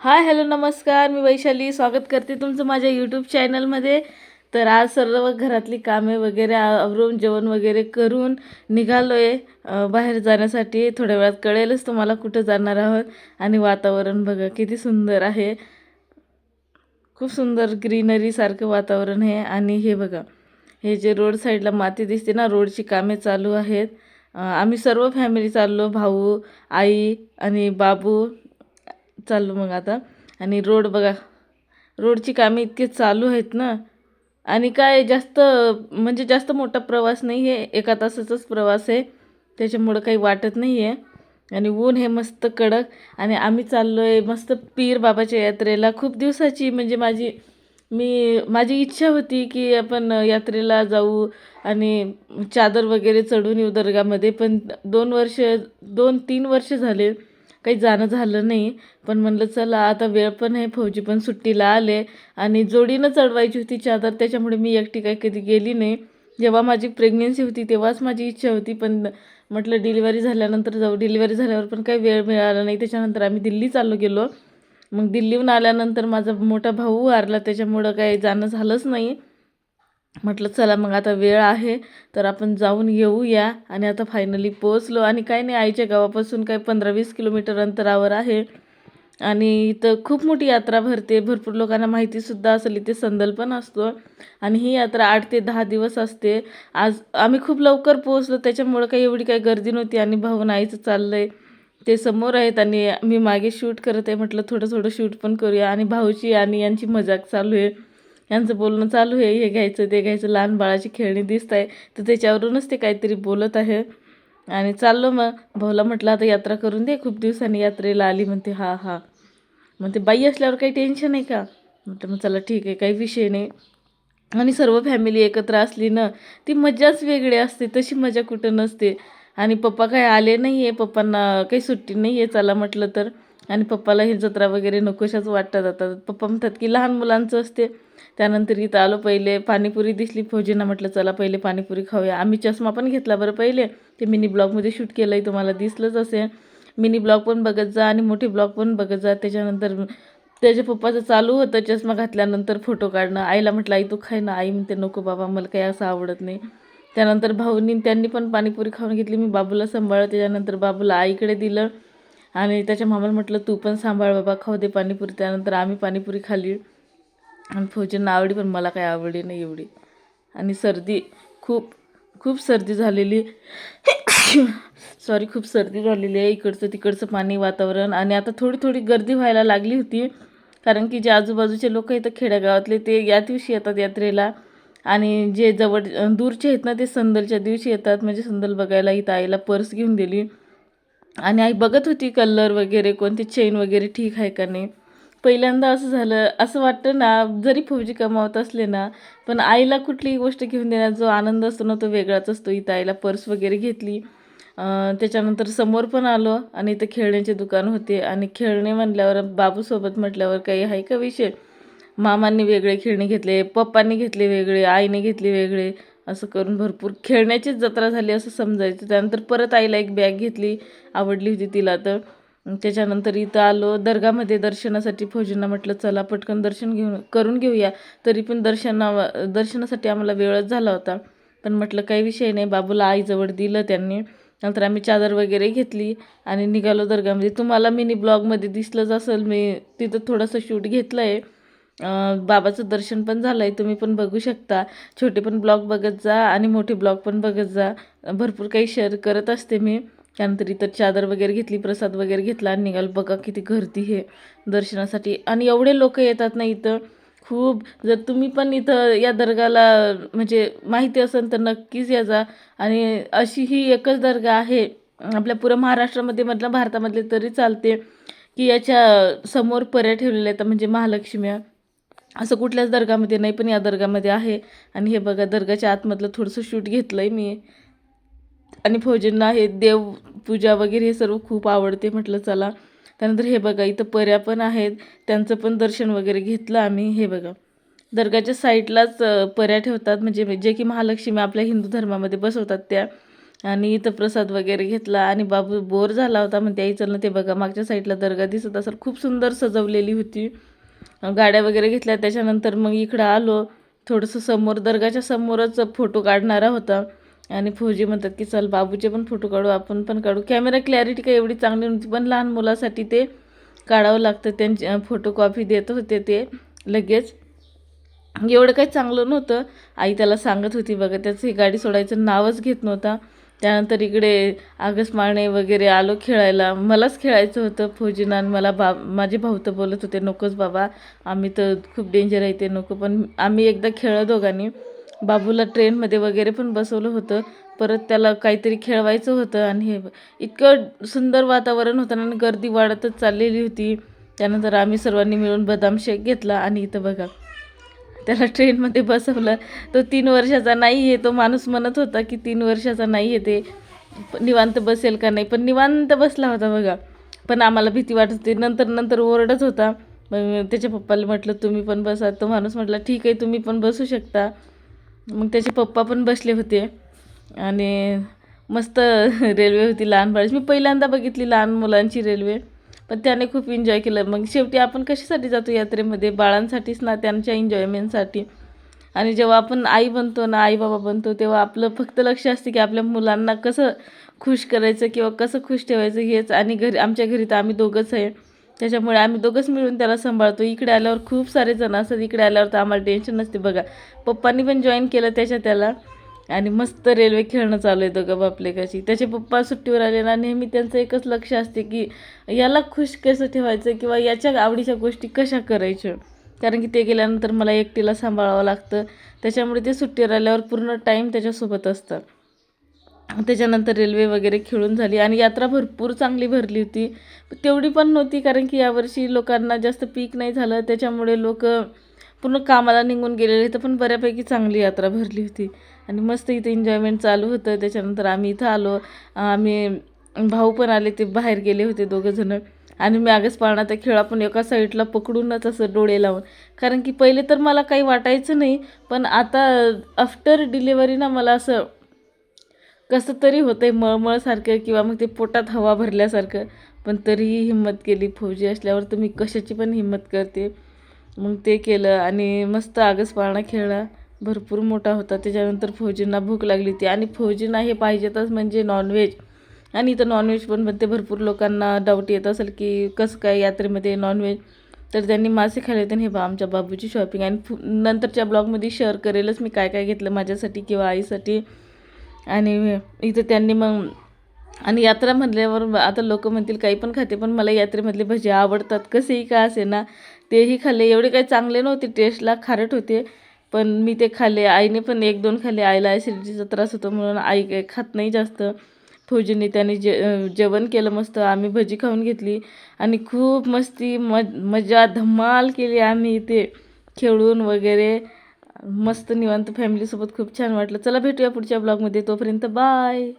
Hi hello नमस्कार. मी वैशाली. स्वागत करते तुमचं माझ्या यूट्यूब चॅनलमध्ये तर आज सर्व घरातली कामे वगैरे आवरून जेवण वगैरे करून निघालो आहे बाहेर जाण्यासाठी. थोड्या वेळात कळेलच तुम्हाला कुठं जाणार आहोत. आणि वातावरण बघा किती सुंदर आहे. खूप सुंदर ग्रीनरीसारखं वातावरण आहे. आणि हे बघा हे जे रोड साईडला माती दिसते ना रोडची कामे चालू आहेत. आम्ही सर्व फॅमिली चाललो भाऊ आई आणि बाबू चाललो मग आता. आणि रोड बघा रोडची कामे इतके चालू आहेत ना. आणि काय जास्त म्हणजे जास्त मोठा प्रवास नाही आहे एका तासाचाच प्रवास आहे. त्याच्यामुळं काही वाटत नाही आहे आणि ऊन हे मस्त कडक. आणि आम्ही चाललो आहे मस्त पीर बाबाच्या यात्रेला. खूप दिवसाची म्हणजे माझी मी माझी इच्छा होती की आपण यात्रेला जाऊ आणि चादर वगैरे चढून येऊ दर्गामध्ये. पण दोन वर्ष दोन तीन वर्ष झाले काही जाणं झालं नाही. पण म्हणलं चला आता वेळ पण आहे. फौजी पण सुट्टीला आले आणि जोडीनं चढवायची होती चादर. त्याच्यामुळे मी एकटी काही कधी गेली नाही. जेव्हा माझी प्रेग्नेन्सी होती तेव्हाच माझी इच्छा होती. पण म्हटलं डिलिव्हरी झाल्यानंतर जाऊ. डिलिव्हरी झाल्यावर पण काही वेळ मिळाला नाही. त्याच्यानंतर आम्ही दिल्ली चाललो गेलो. मग दिल्लीहून आल्यानंतर माझा मोठा भाऊ वारला. त्याच्यामुळं काही जाणं झालंच नाही. म्हटलं चला मग आता वेळ आहे तर आपण जाऊन येऊया. आणि आता फायनली पोचलो आणि काही नाही आईच्या गावापासून काही पंधरा वीस किलोमीटर अंतरावर आहे. आणि इथं खूप मोठी यात्रा भरते. भरपूर लोकांना माहितीसुद्धा असेल इथे संदल पण असतो. आणि ही यात्रा आठ ते दहा दिवस असते. आज आम्ही खूप लवकर पोहोचलो त्याच्यामुळं काही एवढी काही गर्दी नव्हती. आणि भाऊन आईचं चाललं आहे ते समोर आहेत. आणि मी मागे शूट करत आहे म्हटलं थोडं थोडं शूट पण करूया. आणि भाऊची आणि यांची मजाक चालू आहे. यांचं बोलणं चालू आहे हे घ्यायचं ते घ्यायचं लहान बाळाची खेळणी दिसत आहे तर त्याच्यावरूनच ते काहीतरी बोलत आहे. आणि चाललो मग भाऊला म्हटलं आता यात्रा करून दे खूप दिवसांनी यात्रेला आली म्हणते हा हा. म्हणते बाई असल्यावर काही टेन्शन आहे का? म्हटलं मग चला ठीक आहे काही विषय नाही. आणि सर्व फॅमिली एकत्र असली ना ती मजाच वेगळी असते तशी मजा कुठं नसते. आणि पप्पा काय आले नाही आहे पप्पांना काही सुट्टी नाही आहे चला म्हटलं तर. आणि पप्पाला ही जत्रा वगैरे नकोशाच वाटतात आता. पप्पा म्हणतात की लहान मुलांचं असते. त्यानंतर इथं आलो पहिले पाणीपुरी दिसली फौजींना म्हटलं चला पहिले पाणीपुरी खाऊया. आम्ही चष्मा पण घेतला बरं पहिले. ते मिनी ब्लॉगमध्ये शूट केलं आहे तुम्हाला दिसलंच असेल. मिनी ब्लॉग पण बघत जा आणि मोठे ब्लॉग पण बघत जा. त्याच्यानंतर त्याच्या पप्पाचं चालू होतं चष्मा घातल्यानंतर फोटो काढणं. आईला म्हटलं आई तू खाय ना. आई म्हणते नको बाबा मला काही असं आवडत नाही. त्यानंतर भाऊनी त्यांनी पण पाणीपुरी खाऊन घेतली. मी बाबूला सांभाळलं. त्याच्यानंतर बाबूला आईकडे दिलं. आणि त्याच्या मामाला म्हटलं तू पण सांभाळ बाबा खाऊ दे पाणीपुरी. त्यानंतर आम्ही पाणीपुरी खाल्ली. आणि फौजींना आवडी पण मला काही आवडली नाही एवढी. आणि सर्दी खूप खूप सर्दी झालेली. सॉरी खूप सर्दी झालेली आहे इकडचं तिकडचं पाणी वातावरण. आणि आता थोडी थोडी गर्दी व्हायला लागली होती. कारण की जे आजूबाजूचे लोक आहेत खेड्यागावातले ते या दिवशी येतात यात्रेला. आणि जे जवळ दूरचे आहेत ना ते संदलच्या दिवशी येतात. म्हणजे संदल बघायला इथं आईला पर्स घेऊन दिली. आणि आई बघत होती कलर वगैरे कोणती चेन वगैरे ठीक आहे का नाही. पहिल्यांदा असं झालं असं वाटतं ना जरी फौजी कमावत असले ना पण आईला कुठलीही गोष्ट घेऊन देण्यात जो आनंद असतो ना तो वेगळाच असतो. इथं आईला पर्स वगैरे घेतली त्याच्यानंतर समोर पण आलो आणि इथं खेळण्याचे दुकान होते आणि खेळणे म्हणल्यावर बाबूसोबत म्हटल्यावर काही आहे का विषय? मामांनी वेगळे खेळणे घेतले पप्पांनी घेतले वेगळे आईने घेतले वेगळे असं करून भरपूर खेळण्याचीच जत्रा झाली असं समजायचं. त्यानंतर परत आईला एक बॅग घेतली आवडली होती तिला. तर त्याच्यानंतर इथं आलो. दर्गामध्ये दर्शनासाठी फौजींना म्हटलं चला पटकन दर्शन घेऊन करून घेऊया. तरी पण दर्शनावा दर्शनासाठी आम्हाला वेळच झाला होता. पण म्हटलं काही विषय नाही. बाबूला आईजवळ दिलं त्यांनी. नंतर आम्ही चादर वगैरे घेतली आणि निघालो दर्गामध्ये. तुम्हाला मिनी ब्लॉगमध्ये दिसलंच असेल. मी तिथं थोडंसं शूट घेतलं आहे बाबाचं दर्शन पण झालं आहे तुम्ही पण बघू शकता. छोटे पण ब्लॉग बघत जा आणि मोठे ब्लॉग पण बघत जा. भरपूर काही शेअर करत असते मी. त्यानंतर इथं चादर वगैरे घेतली प्रसाद वगैरे घेतला आणि निघाल. बघा किती गर्दी हे दर्शनासाठी. आणि एवढे लोक येतात ना इथं. खूप. जर तुम्ही पण इथं या दर्गाला म्हणजे माहिती असेल तर नक्कीच या जा. आणि अशी ही एकच दर्गा आहे. आपल्या पुऱ्या महाराष्ट्रामध्ये मधलं भारतामधले तरी चालते. की याच्या समोर पर्या ठेवलेल्या आहेत म्हणजे महालक्ष्मी. असं कुठल्याच दर्गामध्ये नाही पण या दर्गामध्ये आहे. आणि हे बघा दर्गाच्या आतमधलं थोडंसं शूट घेतलं आहे मी. आणि फौजींना हे देव पूजा वगैरे हे सर्व खूप आवडते. म्हटलं चला. त्यानंतर हे बघा इथं पर्या पण आहेत. त्यांचं पण दर्शन वगैरे घेतलं आम्ही. हे बघा. दर्गाच्या साईडलाच पर्या ठेवतात. म्हणजे जे की महालक्ष्मी आपल्या हिंदू धर्मामध्ये बसवतात त्या. आणि इथं प्रसाद वगैरे घेतला. आणि बाबू बोर झाला होता. म्हणते आई चल ना ते बघा. मागच्या साईडला दर्गा दिसत असेल. खूप सुंदर सजवलेली होती. गाड्या वगैरे घेतल्या. त्याच्यानंतर मग इकडं आलो. थोडंसं समोर दर्गाच्या समोरच फोटो काढणारा होता. आणि फौजी म्हणतात की चल बाबूचे पण फोटो काढू आपण पण काढू. कॅमेरा क्लॅरिटी काही एवढी चांगली नव्हती पण लहान मुलासाठी ते काढावं लागतं त्यांची फोटोकॉपी देत होते ते लगेच. एवढं काही चांगलं नव्हतं. आई त्याला सांगत होती बघा त्याचं ही गाडी सोडायचं नावच घेत नव्हता. त्यानंतर इकडे आगस मारणे वगैरे आलो खेळायला. मलाच खेळायचं होतं फौजीना मला बा माझे भाऊ तर बोलत होते नकोच बाबा आम्ही तर खूप डेंजर आहे ते नको. पण आम्ही एकदा खेळलो दोघांनी. बाबूला ट्रेनमध्ये वगैरे पण बसवलं होतं. परत त्याला काहीतरी खेळवायचं होतं आणि हे इतकं सुंदर वातावरण होतं आणि गर्दी वाढतच चाललेली होती. त्यानंतर आम्ही सर्वांनी मिळून बदाम शेक घेतला आणि इथं बघा त्याला ट्रेनमध्ये बसवलं. तो तीन वर्षाचा नाही आहे तो माणूस म्हणत होता की तीन वर्षाचा नाही आहे ते. निवांत बसेल का नाही? पण निवांत बसला होता बघा. पण आम्हाला भीती वाटत होती. नंतर नंतर ओरडत होता. मग त्याच्या पप्पाला म्हटलं तुम्ही पण बसा. तो माणूस म्हटला ठीक आहे तुम्ही पण बसू शकता. मग त्याचे पप्पा पण बसले होते. आणि मस्त रेल्वे होती लहान बाळाची. मी पहिल्यांदा बघितली लहान मुलांची रेल्वे. पण त्याने खूप एन्जॉय केलं. मग शेवटी आपण कशासाठी जातो यात्रेमध्ये? बाळांसाठीच ना त्यांच्या एन्जॉयमेंटसाठी आणि जेव्हा आपण आई बनतो ना आई बाबा बनतो तेव्हा आपलं फक्त लक्ष असते की आपल्या मुलांना कसं खुश करायचं किंवा कसं खुश ठेवायचं हेच आणि घरी आमच्या घरी तर आम्ही दोघंच आहे. त्याच्यामुळे आम्ही दोघंच मिळून त्याला सांभाळतो. इकडे आल्यावर खूप सारे जण असतात. इकडे आल्यावर तर आम्हाला टेन्शन नसते बघा. पप्पांनी पण जॉईन केलं त्याच्या त्याला. आणि मस्त रेल्वे खेळणं चालू आहे दोघं बापले कशी. त्याचे पप्पा सुट्टीवर आले ना नेहमी त्यांचं एकच लक्ष असते की याला खुश कसं ठेवायचं किंवा याच्या आवडीच्या गोष्टी कशा करायच्या. कारण की ते गेल्यानंतर मला एकटीला सांभाळावं लागतं. त्याच्यामुळे ते सुट्टीवर आल्यावर पूर्ण टाईम त्याच्यासोबत असतात त्याच्यानंतर रेल्वे वगैरे खेळून झाली आणि यात्रा भरपूर चांगली भरली होती. तेवढी पण नव्हती कारण की यावर्षी लोकांना जास्त पीक नाही झालं. त्याच्यामुळे लोक पूर्ण कामाला निघून गेलेले तर पण बऱ्यापैकी चांगली यात्रा भरली होती. आणि मस्त इथे एन्जॉयमेंट चालू होतं. त्याच्यानंतर आम्ही इथं आलो. आम्ही भाऊ पण आले ते बाहेर गेले होते दोघंजणं आणि मी आगच पाळणा त्या खेळ आपण एका साईडला पकडूनच असं डोळे लावून. कारण की पहिले तर मला काही वाटायचं नाही पण आता आफ्टर डिलेवरी ना मला असं कसं तरी होतं आहे मळमळसारखं किंवा मग ते पोटात हवा भरल्यासारखं. पण तरीही हिंमत केली. फौजी असल्यावर तर मी कशाची पण हिंमत करते. मग ते केलं आणि मस्त आगस पाळणा खेळला. भरपूर मोठा होता. त्याच्यानंतर फौजींना भूक लागली होती. आणि फौजींना हे पाहिजेतच म्हणजे नॉनव्हेज आणि इथं नॉनव्हेज पण बनते. भरपूर लोकांना डाऊट येत असेल की कसं काय यात्रेमध्ये नॉनव्हेज तर त्यांनी मासे खाल्ले होते हे बा आमच्या बाबूची शॉपिंग आणि नंतरच्या ब्लॉगमध्ये शेअर करेलच मी काय काय घेतलं माझ्यासाठी किंवा आईसाठी. आणि इथं त्यांनी मग आणि यात्रा म्हटल्यावर आता लोक म्हणतील काही पण खाते पण मला यात्रेमधले भजी आवडतात. कसेही का असे ना. तेही खाल्ले. एवढे काही चांगले नव्हते टेस्टला खारट होते. पण मी ते खाल्ले. आईने पण एक दोन खाल्ले. आईला ॲसिडिटीचा त्रास होतो म्हणून आई काही खात नाही जास्त. फौजींनी त्याने जे जेवण केलं मस्त. आम्ही भजी खाऊन घेतली. आणि खूप मस्ती मज मजा धमाल केली आम्ही इथे खेळून वगैरे. मस्त निवांत फॅमिलीसोबत खूप छान वाटलं. चला भेटूया पुढच्या ब्लॉगमध्ये तोपर्यंत बाय